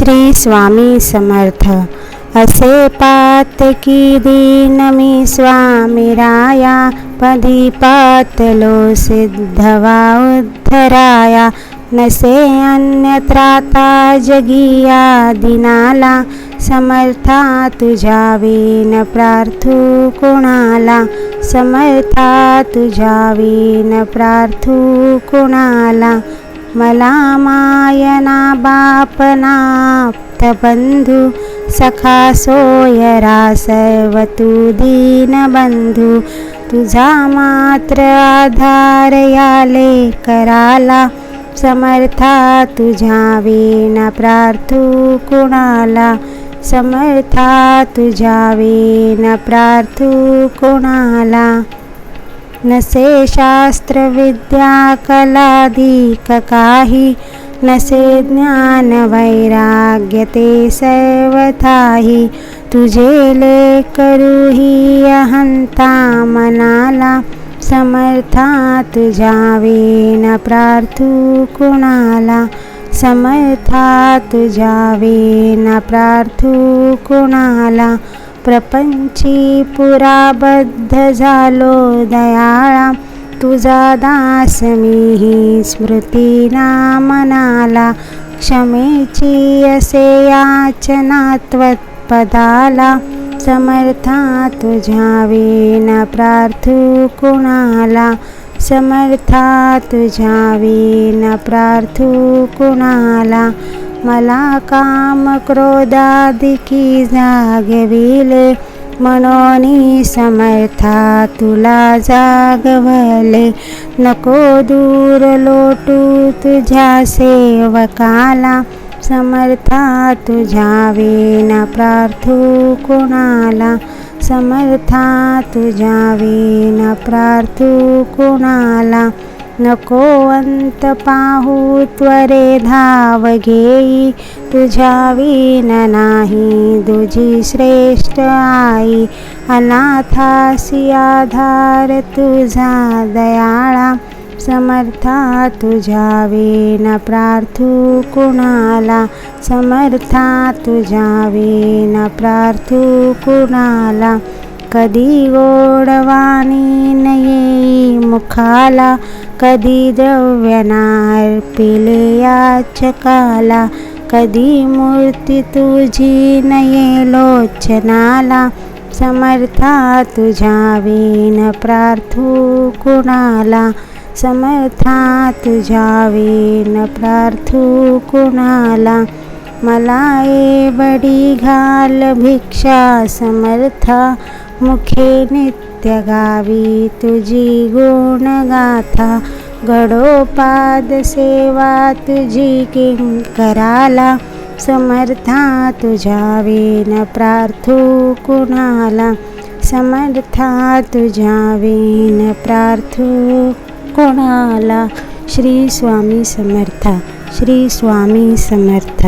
श्री स्वामी समर्थ. असे पातकी दीन मी स्वामी राया पदी पातलो सिद्धवा उद्धराया. नसे अन्यत्राता जगिया दिनाला समर्था तुझ्या विन प्रार्थू कोणाला. समर्था तुझ्या विन प्रार्थू कोणाला मला मायना बापना बंधू सखा सोयरा सर्व तू दीनबंधू तुझा मात्र आधार याले कराला समर्था तुझ्या विना प्रार्थू कुणाला? समर्था तुझ्या विना प्रार्थू कुणाला? नसे शास्त्र विद्या कलाधिक काही नसे ज्ञान वैराग्य ते सर्वथाही। तुझे ले करूही अहंता मनाला समर्था तुझ्या वेन प्रार्थू कुणाला समर्था तुझ्या वेन प्रार्थू कुणाला प्रपंची पुराबद्ध झालो दयाळा तुझा दास मीही स्मृतीना मनाला क्षमेची असे याचना त्वत्पदाला समर्था तुझ्या विन प्रार्थू कुणाला? समर्था तुझ्या विन प्रार्थू कुणाला? मला काम क्रोधादिकी जागविले मनोनी समर्था तुला जागवले नको दूर लोटू तुझ्या सेवकाला. समर्था तुझ्या विना प्रार्थू कोणाला. समर्था तुझ्या विना प्रार्थू कोणाला. नको अंत पाहू त्वरे धाव घेई तुझ्या विन नाही तुझी श्रेष्ठ आई. अनाथासी आधार तुझा दयाळा. समर्था तुझ्या विन प्रार्थू कुणाला? समर्था तुझ्या विन प्रार्थू कुणाला? कधी गोडवाणी नये मुखाला कधी द्रव्यनार्पिले याचकाला कधी मूर्ती तुझी नये लोचनाला समर्था तुझ्या विन प्रार्थू कुणाला समर्था तुझ्या विन प्रार्थू कुणाला मला ए बड़ी घाल भिक्षा समर्था मुखे नित्य गावी तुझी गुण गाथा गडोपाद सेवा तुझी किंकराला समर्था तुझ्या विन प्रार्थू कुणाला समर्था तुझ्या विन प्रार्थू कोणाला श्री स्वामी समर्था श्री स्वामी समर्थ.